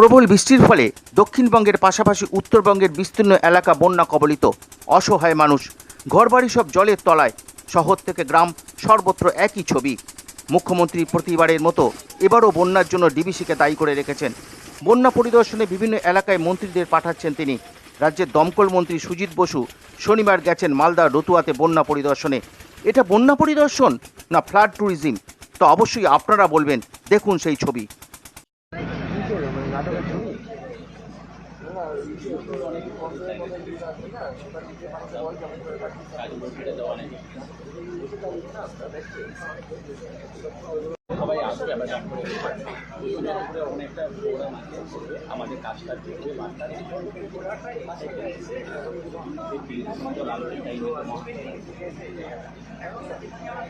প্রবল বৃষ্টির ফলে দক্ষিণবঙ্গের পাশাপাশি উত্তরবঙ্গের বিস্তীর্ণ এলাকা বন্যা কবলিত, অসহায় মানুষ। ঘরবাড়ি সব জলের তলায়, শহর থেকে গ্রাম সর্বত্র একই ছবি। মুখ্যমন্ত্রী প্রতিবারের মতো এবারও বন্যার জন্য ডিবিসিকে দায়ী করে রেখেছেন। বন্যা পরিদর্শনে বিভিন্ন এলাকায় মন্ত্রীদের পাঠাচ্ছেন তিনি। রাজ্যের দমকল মন্ত্রী সুজিত বসু শনিবার গেছেন মালদা রতুয়াতে বন্যা পরিদর্শনে। এটা বন্যা পরিদর্শন না ফ্লাড ট্যুরিজম? তো অবশ্যই আপনারা বলবেন। দেখুন সেই ছবি। সবাই আসবে আবার উপরে অনেকটা প্রোগ্রাম আছে আমাদের কাজটা দেখবে বার্তা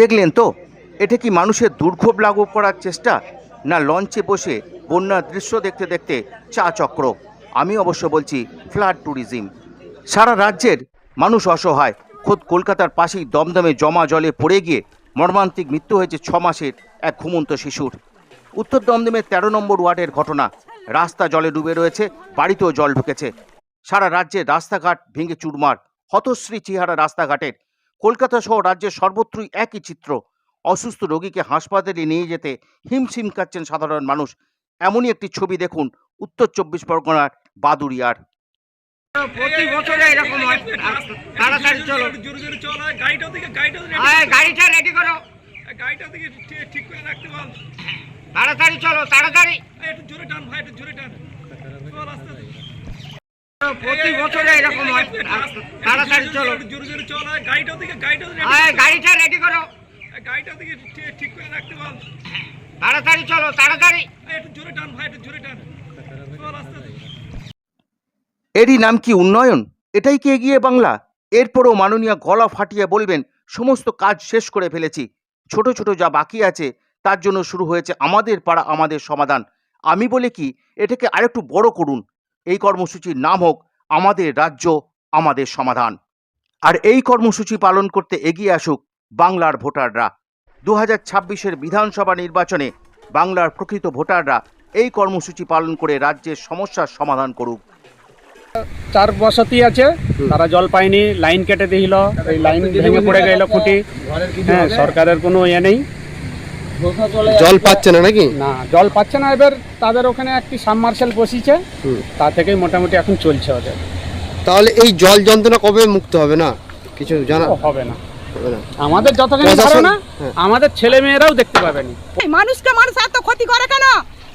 দেখলেন তো? এটা কি মানুষের দুর্ভোগ লাঘব করার চেষ্টা? না লঞ্চে বসে বন্যার দৃশ্য দেখতে দেখতে চা চক্র? আমি অবশ্য বলছি ফ্লাড ট্যুরিজম। সারা রাজ্যের মানুষ অসহায়। খোদ কলকাতার পাশেই দমদমে জমা জলে পড়ে গিয়ে মর্মান্তিক মৃত্যু হয়েছে ছ মাসের এক ঘুমন্ত শিশুর। উত্তর দমদমের তেরো নম্বর ওয়ার্ডের ঘটনা। রাস্তা জলে ডুবে রয়েছে, বাড়িতেও জল ঢুকেছে। সারা রাজ্যের রাস্তাঘাট ভেঙে চুরমার। হতশ্রী চেহারা রাস্তাঘাটের কলকাতা সহ রাজ্যের সর্বত্রই একই চিত্র। অসুস্থ রোগীকে হাসপাতালে নিয়ে যেতে হিমশিম কাচ্ছেন সাধারণ মানুষ। এমনই একটি ছবি দেখুন উত্তর চব্বিশ পরগনার বাদুরিয়ার প্রতি বছরে এরকম হয়। তাড়াতাড়ি চলো। দিকে গাড়িটা রেডি করো। দিকে ঠিক- করে রাখতে বল। তাড়াতাড়ি চলো তাড়াতাড়ি। একটু জোরে টান ভাই একটু জোরে টান। চল আস্তে আস্তে। প্রতি বছরে এরকম হয়। তাড়াতাড়ি চলো। জোরে জোরে চল আর গাড়িটাও দিকে গাড়িটাও রেডি আয় গাড়িটা রেডি করো। গাড়িটাও দিকে ঠিক- ঠিক করে রাখতে বল। তাড়াতাড়ি চলো তাড়াতাড়ি। একটু জোরে টান ভাই একটু জোরে টান। চল আস্তে আস্তে। এরই নাম কি উন্নয়ন? এটাই কি এগিয়ে বাংলা? এরপরও মাননীয় গলা ফাটিয়ে বলবেন সমস্ত কাজ শেষ করে ফেলেছি। ছোট ছোট যা বাকি আছে তার জন্য শুরু হয়েছে আমাদের পাড়া আমাদের সমাধান। আমি বলে কি এটাকে আরেকটু বড় করুন। এই কর্মসূচির নাম হোক আমাদের রাজ্য আমাদের সমাধান। আর এই কর্মসূচি পালন করতে এগিয়ে আসুক বাংলার ভোটাররা। দু হাজার ছাব্বিশের বিধানসভা নির্বাচনে বাংলার প্রকৃত ভোটাররা এই কর্মসূচি পালন করে রাজ্যের সমস্যার সমাধান করুক। চার বসতি আছে তারা জল পায়নি লাইন কেটে দিল এই লাইন ভেঙে পড়ে গেল খুঁটি। হ্যাঁ সরকারের কোনো ইয়ে নেই। জল পাচ্ছে না নাকি? না জল পাচ্ছে না। এবার তাদের ওখানে একটি সাবমার্শাল বসিয়েছে। তা থেকেই মোটামুটি এখন চলছে ওদের। তাহলে এই জল যন্ত্রণা কবে মুক্ত হবে না? কিছু জানা হবে না। আমাদের যতখানি ধারণা হ্যাঁ। আমাদের ছেলে মেয়েরাও দেখতে পাবেনি। এই মানুষকে মানুষ এত ক্ষতি করে কেন?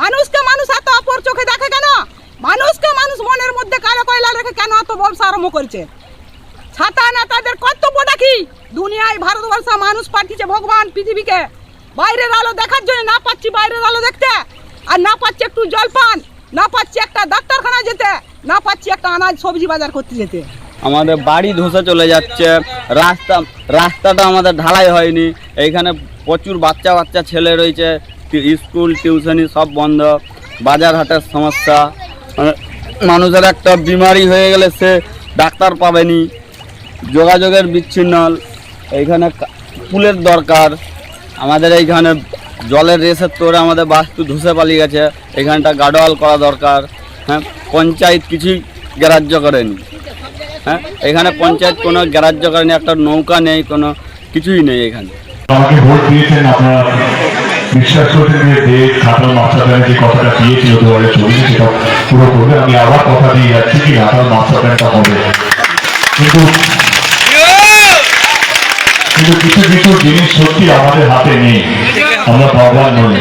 মানুষকে মানুষ এত অপর চোখে দেখে কেন? মানুষকে মানুষ মনের মধ্যে কালো কয়লা রেখে কেন এত ব্যবসা আরম্ভ করছে? ছাতা নেতাদের কর্তব্যটা কি? দুনিয়ায় ভারতবর্ষ মানুষ পাঠিয়েছে ভগবান পৃথিবীকে। বাইরের আলো দেখার জন্য না পাচ্ছি বাইরের আলো দেখতে। আর না পাচ্ছি একটু জল পান, না পাচ্ছি একটা ডাক্তারখানা যেতে, না পাচ্ছি একটা আনাজ সবজি বাজার করতে যেতে। আমাদের বাড়ি ধসে চলে যাচ্ছে, রাস্তা, রাস্তাটা আমাদের ঢালাই হয়নি, এইখানে প্রচুর বাচ্চা বাচ্চা ছেলে রয়েছে স্কুল, টিউশনি, সব বন্ধ, বাজার হাটের সমস্যা। মানে মানুষের একটা বিমারি হয়ে গেলে সে ডাক্তার পাবেনি, যোগাযোগের বিচ্ছিন্ন এইখানে পুলের দরকার। আমাদের এইখানে জলের রেসের তোরে আমাদের বাস্তু ধসে পালিয়ে গেছে। এখানটা গার্ডওয়াল করা দরকার। হ্যাঁ পঞ্চায়েত কিছুই গ্রাহ্য করেনি। হ্যাঁ এখানে পঞ্চায়েত কোনো গ্রাহ্য করেনি, একটা নৌকা নেই, কোনো কিছুই নেই এখানে। বিশ্বাস আমি আবার কথা দিয়ে যাচ্ছি কি মাস্টার প্ল্যানটা হবে। কিন্তু কিন্তু কিছু কিছু জিনিস সত্যি আমাদের হাতে নেই। আমরা ভগবান নই।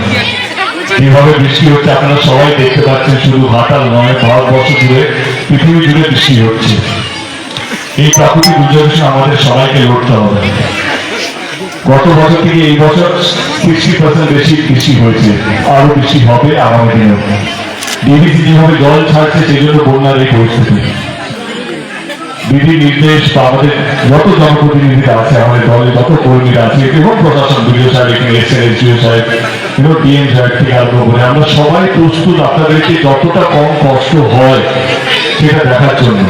যেভাবে বৃষ্টি হচ্ছে আপনারা সবাই দেখতে পাচ্ছেন, শুধু ঘাটাল নয়, ভারতবর্ষ জুড়ে, পৃথিবী জুড়ে বৃষ্টি হচ্ছে। এই প্রাকৃতিক দুর্যোগের আমাদের সবাইকে লড়তে হবে। গত বছর থেকে এই বছর সিক্সটি পার্সেন্ট বেশি বৃষ্টি হয়েছে। আরও বেশি হবে আগামী দিনে। ডিবিসি যেভাবে জল ছাড়ছে, সেই জন্য বন্যার এই পরিস্থিতি। বিধি নির্দেশ বা আমাদের যত জনপ্রতিনিধিরা আছে, আমাদের দলের যত কর্মীরা আছে, এবং প্রশাসন, বিডিও সাহেব, এখানে এসেছেন এসডিও সাহেব ডিএম সাহেব থেকে আরম্ভ করে আমরা সবাই প্রস্তুত আপনাদেরকে যতটা কম কষ্ট হয় সেটা দেখার জন্য।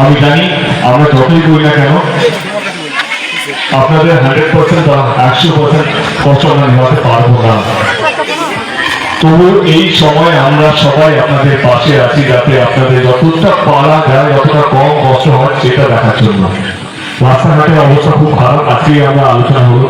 আমি জানি আমরা যতই করি না কেন, আপনাদের হান্ড্রেড পার্সেন্ট বা একশো পার্সেন্ট কষ্ট আমরা নেওয়াতে পারব না। তবু এই সময় আমরা সবাই আপনাদের পাশে আছি যাতে আপনাদের যতটা পারা যায়, যতটা কম কষ্ট হয়, সেটা দেখার জন্য। রাস্তাঘাটের অবস্থা খুব খারাপ। আজকে আমরা আলোচনা হলো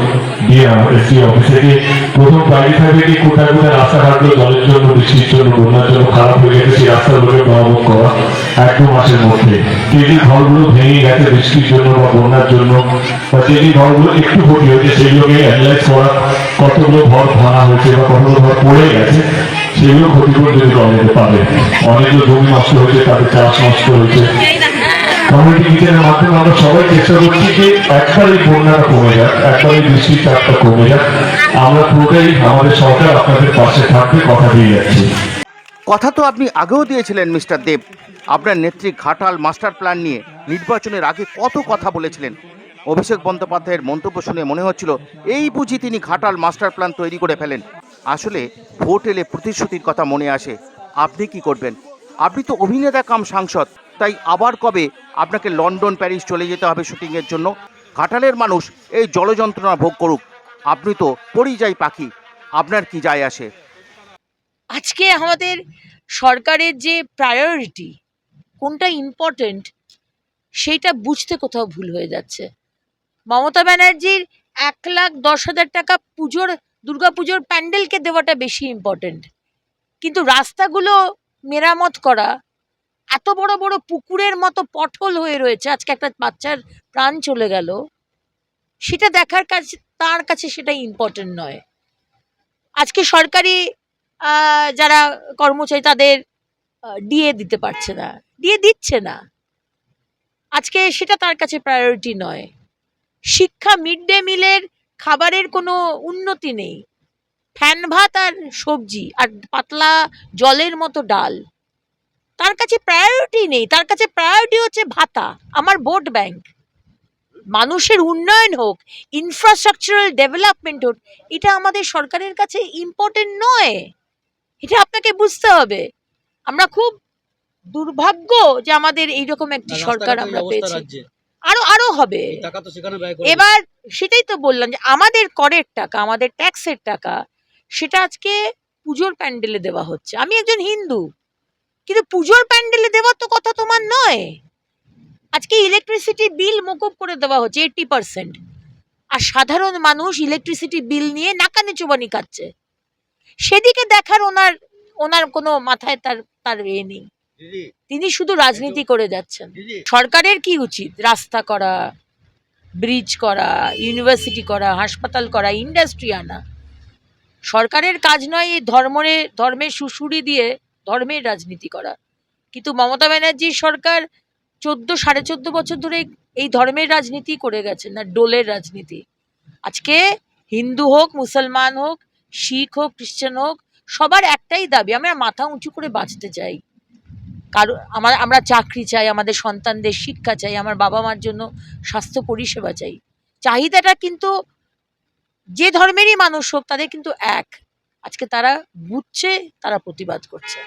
কতগুলো ঘর ভাঙা হয়েছে বা কতগুলো ঘর পড়ে গেছে, সেগুলো ক্ষতিপূরণ যদি যেতে অনেকগুলো জমি নষ্ট হয়েছে, তাদের চাষ নষ্ট হয়েছে। কথা কথা তো আপনি আগেও দিয়েছিলেন, মিস্টার দেব। আপনার নেত্রী ঘাটাল মাস্টার প্ল্যান নিয়ে নির্বাচনের আগে কত কথা বলেছিলেন? অভিষেক বন্দ্যোপাধ্যায়ের মন্তব্য শুনে মনে হচ্ছিল, এই বুঝি তিনি ঘাটাল মাস্টার প্ল্যান তৈরি করে ফেলেন। আসলে ভোট এলে প্রতিশ্রুতির কথা মনে আসে। আপনি কি করবেন? আপনি তো অভিনেতা কাম সাংসদ। তাই আবার কবে আপনাকে লন্ডন, প্যারিস চলে যেতে হবে শুটিংয়ের জন্য? ঘাটালের মানুষ এই জলযন্ত্রণা ভোগ করুক। আপনি তো পরিযায়ী পাখি। আপনার কি যায় আসে? আজকে আমাদের সরকারের যে প্রায়োরিটি কোনটা ইম্পর্টেন্ট সেইটা বুঝতে কোথাও ভুল হয়ে যাচ্ছে। মমতা ব্যানার্জির এক লাখ দশ হাজার টাকা পুজোর দুর্গাপুজোর প্যান্ডেলকে দেওয়াটা বেশি ইম্পর্টেন্ট কিন্তু রাস্তাগুলো মেরামত করা এত বড় বড় পুকুরের মতো পটল হয়ে রয়েছে, আজকে একটা বাচ্চার প্রাণ চলে গেল। সেটা দেখার কাছে, তার কাছে সেটা ইম্পর্টেন্ট নয়। আজকে সরকারি যারা কর্মচারী তাদের ডিএ দিতে পারছে না। ডিএ দিচ্ছে না। আজকে সেটা তার কাছে প্রায়োরিটি নয়। শিক্ষা মিড ডে মিলের খাবারের কোনো উন্নতি নেই। ফ্যান, ভাত আর সবজি আর পাতলা জলের মতো ডাল। তার কাছে প্রায়োরিটি নেই। তার কাছে প্রায়োরিটি হচ্ছে ভাতা আমার ভোট ব্যাংক মানুষের উন্নয়ন হোক ইনফ্রাস্ট্রাকচারাল ডেভেলপমেন্ট হোক এটা আমাদের সরকারের কাছে ইম্পর্টেন্ট নয়। এটা আপনাকে বুঝতে হবে। আমরা খুব দুর্ভাগ্য যে আমাদের এইরকম একটি সরকার আমরা পেয়েছি। আরও আরও হবে। এবার সেটাই তো বললাম যে আমাদের করের টাকা আমাদের ট্যাক্সের টাকা সেটা আজকে পুজোর প্যান্ডেলে দেওয়া হচ্ছে। আমি একজন হিন্দু। কিন্তু পুজোর প্যান্ডেলে দেওয়ার তো কথা তোমার নয়। আজকে ইলেকট্রিসিটি বিল মকুব করে দেওয়া হচ্ছে এইটটি পার্সেন্ট আর সাধারণ মানুষ ইলেকট্রিসিটি বিল নিয়ে নাকানি চুবানি খাচ্ছে। সেদিকে দেখার ওনার ওনার কোনো মাথায় তার তার এ নেই। তিনি শুধু রাজনীতি করে যাচ্ছেন। সরকারের কি উচিত? রাস্তা করা ব্রিজ করা ইউনিভার্সিটি করা হাসপাতাল করা ইন্ডাস্ট্রি আনা। সরকারের কাজ নয় এই ধর্মরে ধর্মের সুশুরি দিয়ে ধর্মের রাজনীতি করা। কিন্তু মমতা ব্যানার্জির সরকার চোদ্দ, সাড়ে চোদ্দ বছর ধরে এই ধর্মের রাজনীতি করে গেছেন না ডোলের রাজনীতি। আজকে হিন্দু হোক, মুসলমান হোক, শিখ হোক, খ্রিস্টান হোক, সবার একটাই দাবি, আমরা মাথা উঁচু করে বাঁচতে চাই। কারও, আমার, আমরা চাকরি চাই, আমাদের সন্তানদের শিক্ষা চাই, আমার বাবা মার জন্য স্বাস্থ্য পরিষেবা চাই। চাহিদাটা কিন্তু যে ধর্মেরই মানুষ হোক, তাদের কিন্তু এক। আজকে তারা বুঝছে, তারা প্রতিবাদ করছে।